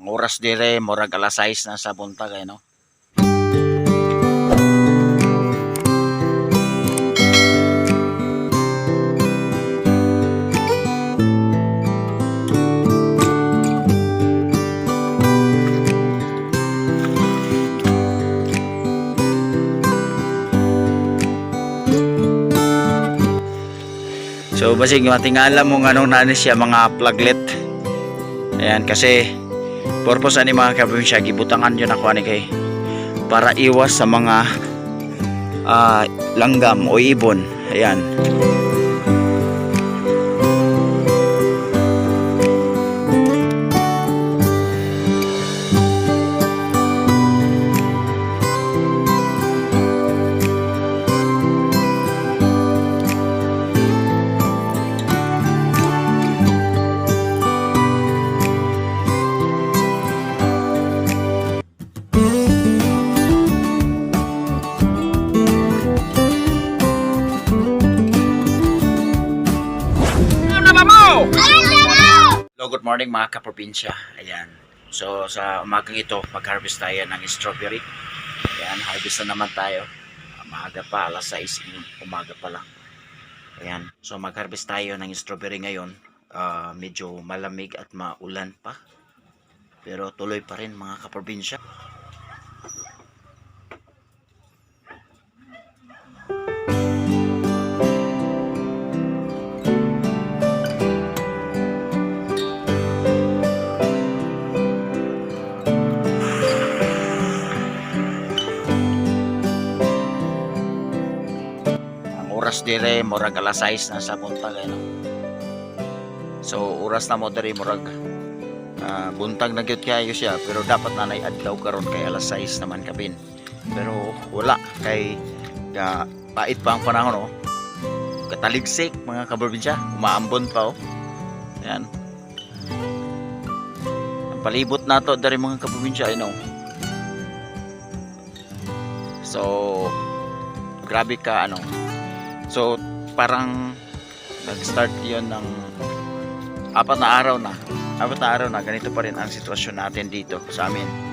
Ang oras dire murag alas 6 na sa buntag ay no. So basig matingala mo nga nung nani siya mga pluglet. Ayan kasi purpose ani mga kaprobinsya gibutangan yun ako ani kay para iwas sa mga ah, langgam o ibon. Ayan. Good morning mga kaprobinsya. Ayan. So sa umagang ito, mag-harvest tayo ng strawberry. Ayan, harvest na naman tayo. Maaga pa, alas 6 ng umaga pa lang. Ayan. So mag-harvest tayo ng strawberry ngayon. Ah, medyo malamig at maulan pa. Pero tuloy pa rin mga kaprobinsya. Oras dire murag alas 6 na sa buntag ano. So oras na mo dire murag ah, buntag na gyud kayo siya pero dapat na nay adlaw karon kay alas 6 naman kapin. Pero wala kay ga pait pa ang panahon oh. Kataligsik mga kaprobinsya, umaambon pa oh. Yan. Ang palibot nato dari mga kaprobinsya ano. So grabe ka ano so parang nag-start yon ng apat na araw na. Apat na araw na ganito pa rin ang sitwasyon natin dito sa amin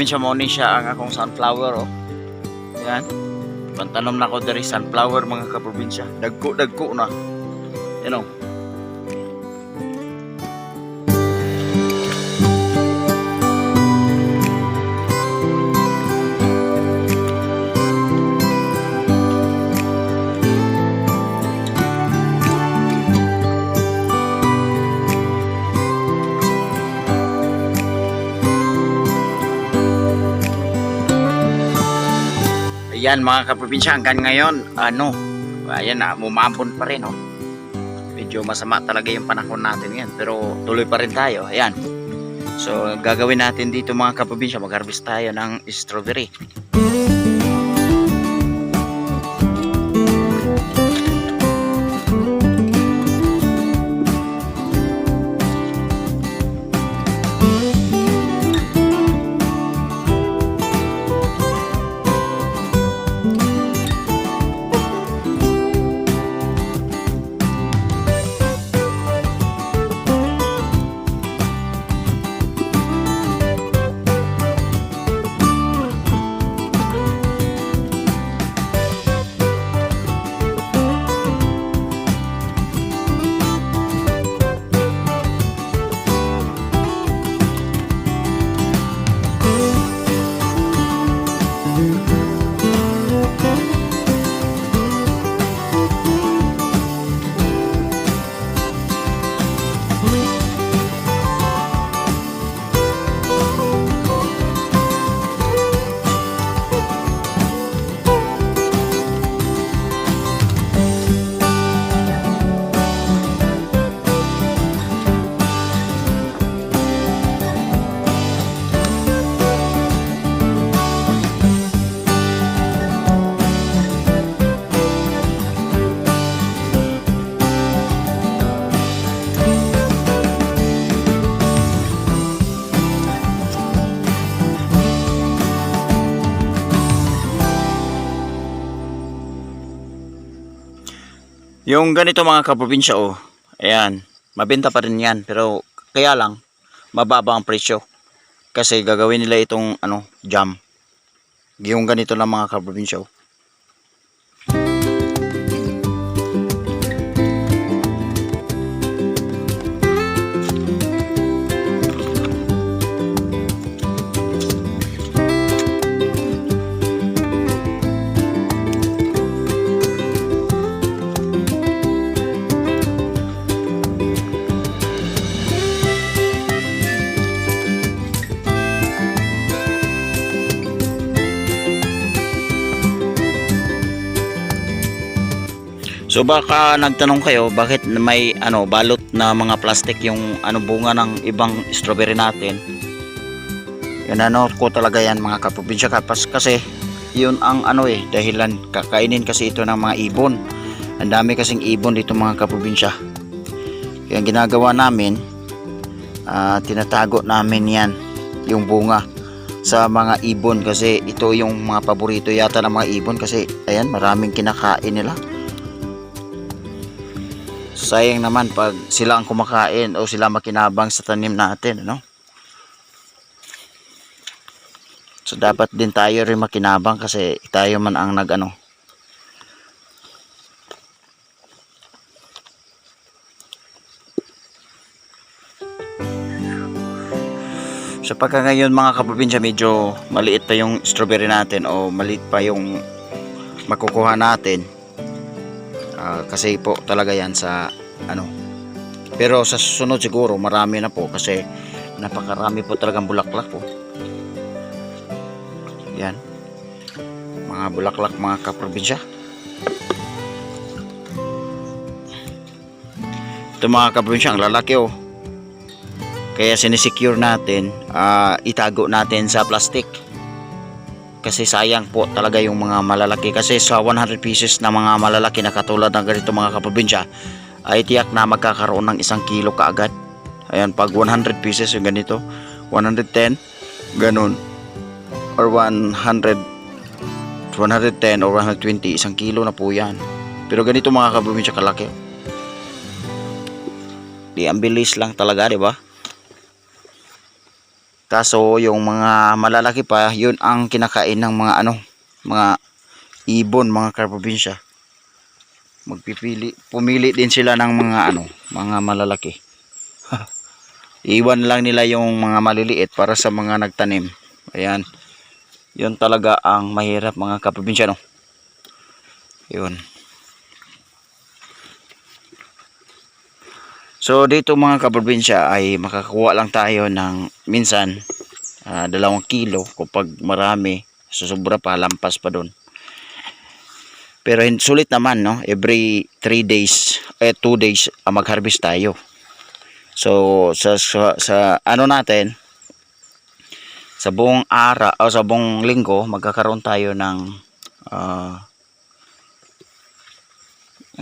kaprobinsya mo ni siya ang akong sunflower oh. Yan. Pantanom na ko dari sunflower mga kaprobinsya. Dagko dagko na. You know Ayan mga kaprobinsya, hanggang ngayon, ano, ayan na, mumambon pa rin, oh. Medyo masama talaga yung panahon natin ngayon, pero tuloy pa rin tayo, ayan. So, gagawin natin dito mga kaprobinsya, mag-harvest tayo ng strawberry. Yung ganito mga kaprobinsya oh, ayan, mabenta pa rin yan. Pero kaya lang, mababa ang presyo. Kasi gagawin nila itong ano, jam. Yung ganito lang mga kaprobinsya oh. So baka nagtanong kayo bakit may ano balot na mga plastic yung ano bunga ng ibang strawberry natin. Yun ano ko talaga yan mga kaprobinsya kapas kasi yun ang ano eh dahilan kakainin kasi ito ng mga ibon. Ang dami kasing ibon dito mga kaprobinsya. Kaya ang ginagawa namin ah, tinatago namin yan yung bunga sa mga ibon kasi ito yung mga paborito yata ng mga ibon kasi ayan maraming kinakain nila sayang naman pag sila ang kumakain o sila makinabang sa tanim natin ano? So dapat din tayo rin makinabang kasi tayo man ang nag ano? So pagka ngayon mga kaprobinsya medyo maliit pa yung strawberry natin o maliit pa yung makukuha natin Ah, kasi po talaga yan sa ano. Pero sa susunod siguro marami na po kasi napakarami po talagang bulaklak po. Yan. Mga bulaklak mga kaprobinsya. Ito mga kaprobinsya ang lalaki oh. Kaya sinisecure natin ah, itago natin sa plastic kasi sayang po talaga yung mga malalaki. Kasi sa 100 pieces na mga malalaki na katulad ng ganito mga kaprobinsya ay tiyak na magkakaroon ng isang kilo kaagad. Ayan pag 100 pieces yung ganito 110 ganun. Or 100 110 or 120 isang kilo na po yan. Pero ganito mga kaprobinsya kalaki. Di ang bilis lang talaga di ba Kaso yung mga malalaki pa, yun ang kinakain ng mga ano, mga ibon, mga karprobinsya. Magpipili, pumili din sila ng mga ano, mga malalaki. Iwan lang nila yung mga maliliit para sa mga nagtanim. Ayan. Yun talaga ang mahirap mga kaprobinsya no. Yun. So dito mga kaprobinsya ay makakuha lang tayo ng minsan ah, dalawang kilo kapag marami susubra pa lampas pa doon. Pero sulit naman no every 3 days eh 2 days ah, mag-harvest tayo. So sa, sa sa ano natin sa buong ara o sa buong linggo magkakaroon tayo ng ah,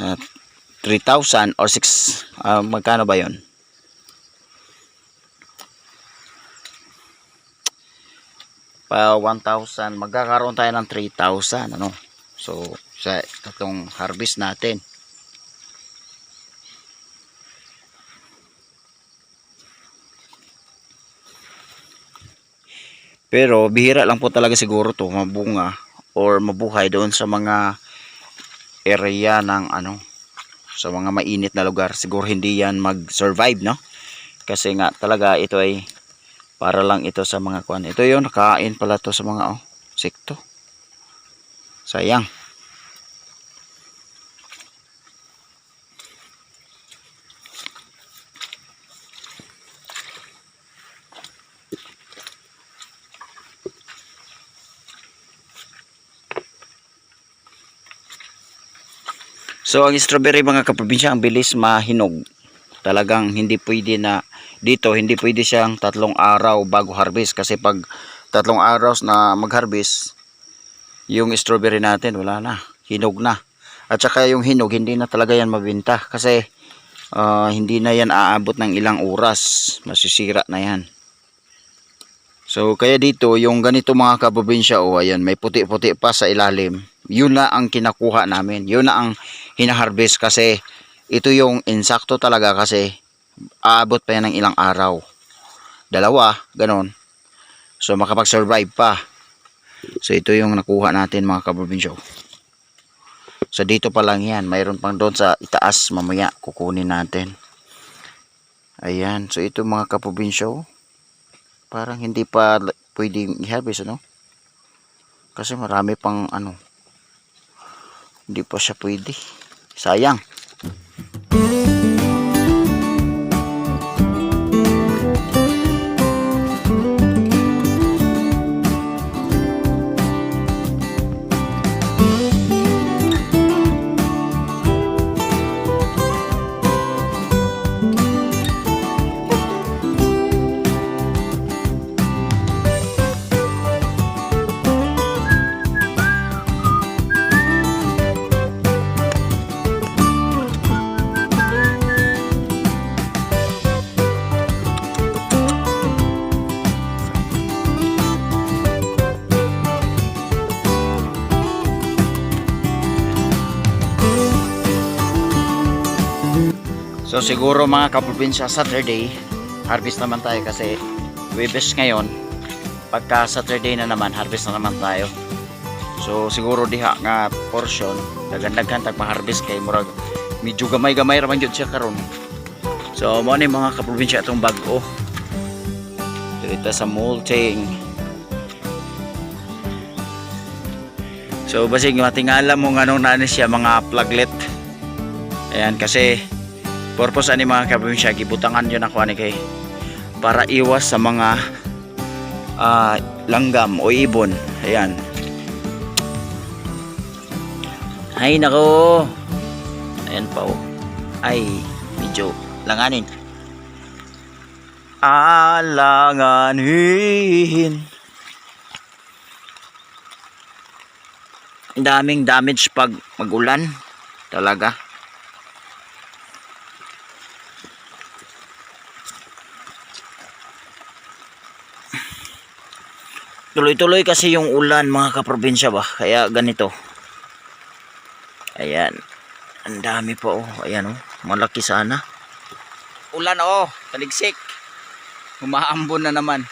ah, 3,000 or 6 ah, magkano ba yon pa 1,000 magkakaroon tayo ng 3,000 ano? So sa tatlong harvest natin. Pero bihira lang po talaga siguro to mabunga or mabuhay doon sa mga area ng ano sa mga mainit na lugar siguro hindi yan mag-survive no? Kasi nga talaga ito ay para lang ito sa mga kwan. Ito yun nakain pala to sa mga oh, sekto. Sayang So ang strawberry mga kaprobinsya ang bilis mahinog. Talagang hindi pwede na dito hindi pwede siyang tatlong araw bago harvest kasi pag tatlong araw na mag-harvest yung strawberry natin wala na, hinog na. At saka yung hinog hindi na talaga yan mabenta kasi ah, hindi na yan aabot ng ilang oras, masisira na yan. So kaya dito yung ganito mga kaprobinsya oh ayan may puti-puti pa sa ilalim. Yun na ang kinakuha namin. Yun na ang hinaharvest kasi ito yung insakto talaga kasi aabot pa yan ng ilang araw. Dalawa, ganon. So makapag-survive pa. So ito yung nakuha natin mga kaprobinsyo. So dito pa lang yan. Mayroon pang doon sa itaas mamaya kukunin natin. Ayan. So ito mga kaprobinsyo. Parang hindi pa pwedeng i-harvest ano. Kasi marami pang ano. Hindi pa siya pwede. Sayang. So siguro mga kaprobinsya Saturday harvest naman tayo kasi Webes ngayon pagka Saturday na naman harvest na naman tayo. So siguro diha nga portion dagandagan tag ma-harvest kay murag medyo gamay-gamay ra man jud siya karon. So mo ni mga kaprobinsya atong bag-o. Dito sa molting. So basig matingala mo nganong nani siya mga pluglet. Ayan kasi purpose ani mga kaprobinsya gibutangan yun ako ani kay para iwas sa mga ah, langgam o ibon. Ayan. Ay nako. Ayan pa oh. Ay medyo langanin. Alanganin. Ang daming damage pag magulan. Talaga. Tuloy-tuloy kasi yung ulan mga kaprobinsya ba. Kaya ganito. Ayan. Ang dami pa oh. Ayan oh. Malaki sana. Ulan oh. Taligsik. Humaambon na naman.